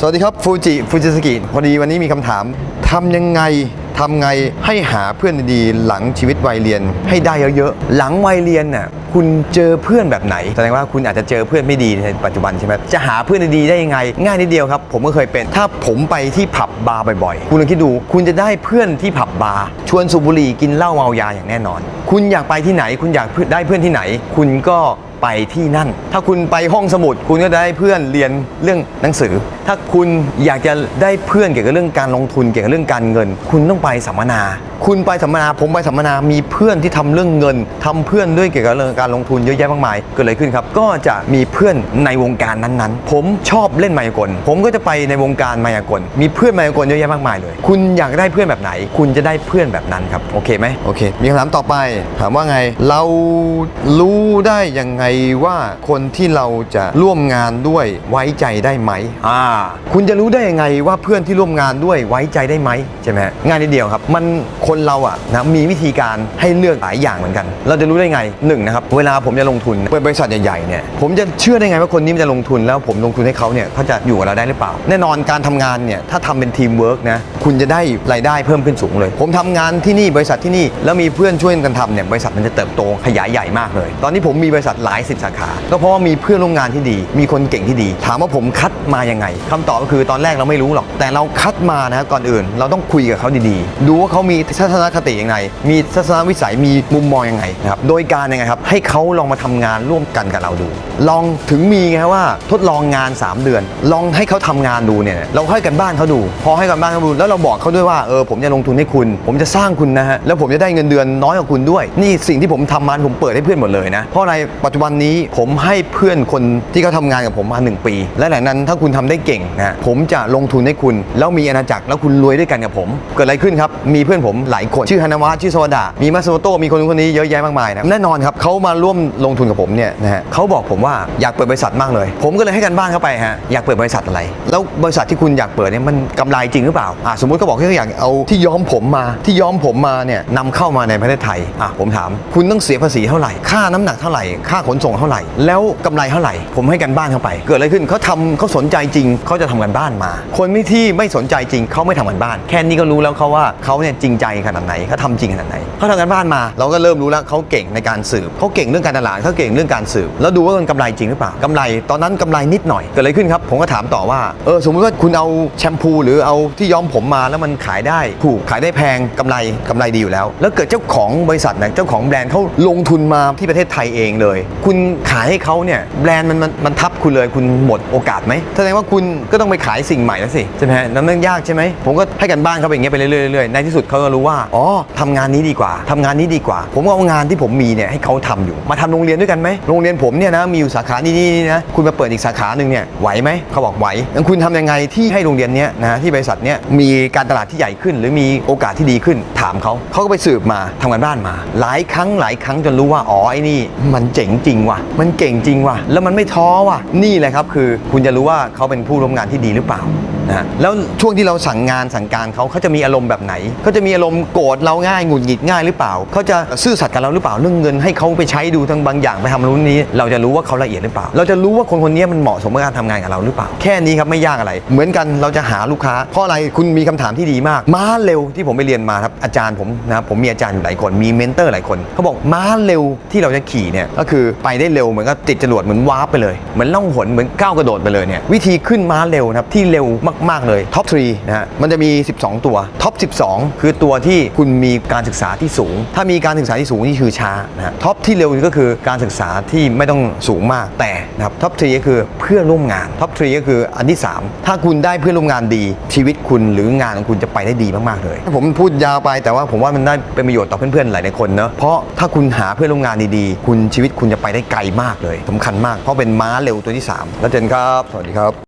สวัสดีครับฟูจิฟูจิสกิพอดีวันนี้มีคำถามทำยังไงทำไงให้หาเพื่อนดีๆหลังชีวิตวัยเรียนให้ได้เยอะๆหลังวัยเรียนน่ะคุณเจอเพื่อนแบบไหนแสดงว่าคุณอาจจะเจอเพื่อนไม่ดีในปัจจุบันใช่ไหมจะหาเพื่อนดีๆได้ยังไง ง่ายนิดเดียวครับ ผมก็เคยเป็น ถ้าผมไปที่ผับบาร์บ่อยๆ คุณลองคิดดู คุณจะได้เพื่อนที่ผับบาร์ชวนสูบบุหรี่กินเหล้าเมายาอย่างแน่นอน คุณอยากไปที่ไหน คุณอยากได้เพื่อนที่ไหน คุณก็ ไปที่นั่น ถ้าคุณไปห้องสมุด คุณก็ได้เพื่อนเรียนเรื่องหนังสือ ถ้าคุณอยากจะได้เพื่อนเกี่ยวกับเรื่องการลงทุนเกี่ยวกับเรื่องการเงิน คุณต้องไปสัมมนา คุณไปสัมมนาผมไปสัมมนา มีเพื่อนที่ทำเรื่องเงินทำเพื่อนด้วยเกี่ยวกับเรื่องการลงทุนเยอะแยะมากมายเกิดอะไรขึ้นครับ ก็จะมีเพื่อนในวงการนั้นๆ ผมชอบเล่นมายากล ผมก็จะไปในวงการมายากล มีเพื่อนมายากลเยอะแยะมากมายเลย คุณอยากได้เพื่อนแบบไหน คุณจะได้เพื่อนแบบนั้นครับ โอเคไหมโอเค มีคำถามต่อไป ถามว่าไง เรารู้ได้ยังไงว่าคนที่เราจะร่วมงานด้วยไว้ใจได้ไหมอ่าคุณจะรู้ได้ยังไงว่าเพื่อนที่ร่วมงานด้วยไว้ใจได้ไหมใช่ไหมฮะง่ายนิดเดียวครับ มันคนเราอะนะมีวิธีการให้เลือกหลายอย่างเหมือนกัน เราจะรู้ได้ไงหนึ่งนะครับเวลาผมจะลงทุนเปิดบริษัทใหญ่ๆเนี่ยผมจะเชื่อได้ไงว่าคนนี้มันจะลงทุนแล้วผมลงทุนให้เขาเนี่ยเขาจะอยู่กับเราได้หรือเปล่า แน่นอนการทำงานเนี่ยถ้าทำเป็นทีมเวิร์กนะคุณจะได้รายได้เพิ่มขึ้นสูงเลย ผมทำงานที่นี่บริษัทที่นี่แล้วมีเพื่อนช่วยกันทำเนี่ยบริษัทมันจะเติบโตขยายใหญ่มากเลย ตอนนี้ผมมีบริษัทหลายสิบสาขา ก็เพราะว่ามีเพื่อนร่วมงานที่ดี มีคนเก่งที่ดี ถามว่าผมคัดมายังไงคำตอบก็คือตอนแรกเราไม่รู้หรอก แต่เราคัดมานะก่อนอื่น เราต้องคุยกับเขาดีๆ ดูว่าเขามีทัศนคติยังไง มีทัศนวิสัยมีมุมมองยังไงนะครับโดยการยังไงครับให้เขาลองมาทำงานร่วมกันกับเราดู ลองถึงมีไงว่าทดลองงาน 3 เดือน ลองให้เขาทำงานดูเนี่ยเราให้กันบ้านเขาดู พอให้กันบ้านเขาดู แล้วเราบอกเขาด้วยว่าเออผมจะลงทุนให้คุณ ผมจะสร้างคุณนะฮะแล้วผมจะได้เงินเดือนน้อยกว่าคุณด้วย นี่สิ่งที่ผมทำมาผมเปิดให้เพื่อนหมดเลยนะเพราะในปัจจุบันันนี้ผมให้เพื่อนคนที่เขาทำงานกับผมมา 1 ปี และหลังนั้นถ้าคุณทำได้เก่งนะผมจะลงทุนให้คุณ แล้วมีอาณาจักรแล้วคุณรวยด้วยกันกับผม เกิดอะไรขึ้นครับ มีเพื่อนผมหลายคนชื่อฮานาวะชื่อโซดามีมาโซโตมีคนนู้นคนนี้เยอะแยะมากมายนะแน่นอนครับเขามาร่วมลงทุนกับผมเนี่ยนะฮะเขาบอกผมว่าอยากเปิดบริษัทมากเลย ผมก็เลยให้กันบ้านเข้าไปฮะอยากเปิดบริษัทอะไร แล้วบริษัทที่คุณอยากเปิดเนี่ยมันกำไรจริงหรือเปล่าอะสมมติเขาบอกเขาอยากเอาที่ย้อมผมมาที่ย้อมผมมาเนี่ยนำเข้ามาในประเทศไทยอะผมถาม คุณต้องเสียภาษีเท่าไหร่ค่าน้ำหนักเท่าไหร่ค่าขนส่งเท่าไหร่ แล้วกำไรเท่าไหร่ ผมให้กันบ้านเข้าไป เกิดอะไรขึ้นเขาทำเขาสนใจจริงเขาจะทำกันบ้านมา คนไม่ที่ไม่สนใจจริงเขาไม่ทำกันบ้าน แค่นี้ก็รู้แล้วเขาว่าเขาเนี่ยจริงใจขนาดไหนเขาทำจริงขนาดไหนเขาทำกันบ้านมา เราก็เริ่มรู้แล้วเขาเก่งในการสืบเขาเก่งเรื่องการตลาดเขาเก่งเรื่องการสืบแล้วดูว่ามันกำไรจริงหรือเปล่ากำไร ตอนนั้นกำไรนิดหน่อยเกิดอะไรขึ้นครับผมก็ถามต่อว่าเออสมมติว่าคุณเอาแชมพูหรือเอาที่ย้อมผมมาแล้วมันขายได้ถูกขายได้แพงกำไรกำไรดีอยู่แล้ว แล้วเกิดเจ้าของบริษัทนะเจ้าของแบรนด์เขาลงทุนมาที่ประเทศไทยเองเลยคุณขายให้เขาเนี่ยแบรนด์มันมันมันทับคุณเลยคุณหมดโอกาสไหมแสดงว่าคุณก็ต้องไปขายสิ่งใหม่แล้วสิใช่ไหมฮะนั่นมันยากใช่ไหมผมก็ให้กันบ้านเขาไปอย่างเงี้ยไปเรื่อยๆในที่สุดเขาก็รู้ว่าอ๋อทำงานนี้ดีกว่าทำงานนี้ดีกว่า ผมก็เอางานที่ผมมีเนี่ยให้เขาทำอยู่ มาทำโรงเรียนด้วยกันไหมโรงเรียนผมเนี่ยนะมีอยู่สาขานี้นี่นะคุณมาเปิดอีกสาขาหนึ่งเนี่ยไหวไหมเขาบอกไหวงั้นคุณทำยังไงที่ให้โรงเรียนเนี้ยนะที่บริษัทเนี้ยมีการตลาดที่ใหญ่ขึ้น หรือมีโอกาสที่ดีขึ้น ถามเขาเขาก็ไปสืบมาทำงานบ้านมา หลายครั้งหลายครั้งจนรู้ว่าอ๋อไอ้นี่มันเจ๋งจริงว่ะ มันเก่งจริงว่ะ แล้วมันไม่ท้อว่ะ นี่แหละครับคือคุณจะรู้ว่าเขาเป็นผู้ร่วมงานที่ดีหรือเปล่า นะฮะแล้วช่วงที่เราสั่งงานสั่งการเขาเขาจะมีอารมณ์แบบไหนเขาจะมีอารมณ์โกรธเราง่ายหงุดหงิดง่ายหรือเปล่าเขาจะซื่อสัตย์กับเราหรือเปล่าเรื่องเงินให้เขาไปใช้ดูทั้งบางอย่างไปทำรุ่นนี้ เราจะรู้ว่าเขาละเอียดหรือเปล่า เราจะรู้ว่าคนคนนี้มันเหมาะสมกับการทำงานกับเราหรือเปล่า แค่นี้ครับไม่ยากอะไร เหมือนกันเราจะหาลูกค้า เพราะอะไรคุณมีคำถามที่ดีมาก ม้าเร็วที่ผมไปเรียนมาครับอาจารย์ผมนะครับผมมีอาจารย์อยู่หลายคนมีเมนเตอร์หลายคนเขาบอกม้าเร็วที่เราจะขี่เนี่ยก็คือไปได้เร็วเหมือนก็ติดจรวดเหมือนวาร์ปไปเลยเหมือนล่องหนเหมือนก้าวกระโดดไปเลยเนี่ยวิธีขึ้นม้าเร็วนะครับที่เร็วมากๆเลยท็อป3นะฮะมันจะมี 12 ตัวท็อป 12 คือตัวที่คุณมีการศึกษาที่สูง ถ้ามีการศึกษาที่สูงนี่คือช้านะฮะท็อปที่เร็วก็คือการศึกษาที่ไม่ต้องสูงมากแต่นะครับท็อป3ก็คือเพื่อนร่วมงานท็อป3ก็คืออันที่ 3 ถ้าคุณได้เพื่อนร่วมงานดี ชีวิตคุณหรืองานของคุณจะไปได้ดีมากๆเลย ผมพูดยาวไปแต่ว่าผมว่ามันได้เป็นประโยชน์ต่อเพื่อนๆหลายๆคนเนอะเพราะถ้าคุณหาเพื่อนร่วมงานดีๆ คุณชีวิตคุณจะไปได้ไกลมากเลยสำคัญมากเพราะเป็นม้าเร็วตัวที่สามแล้วเจนครับ สวัสดีครับ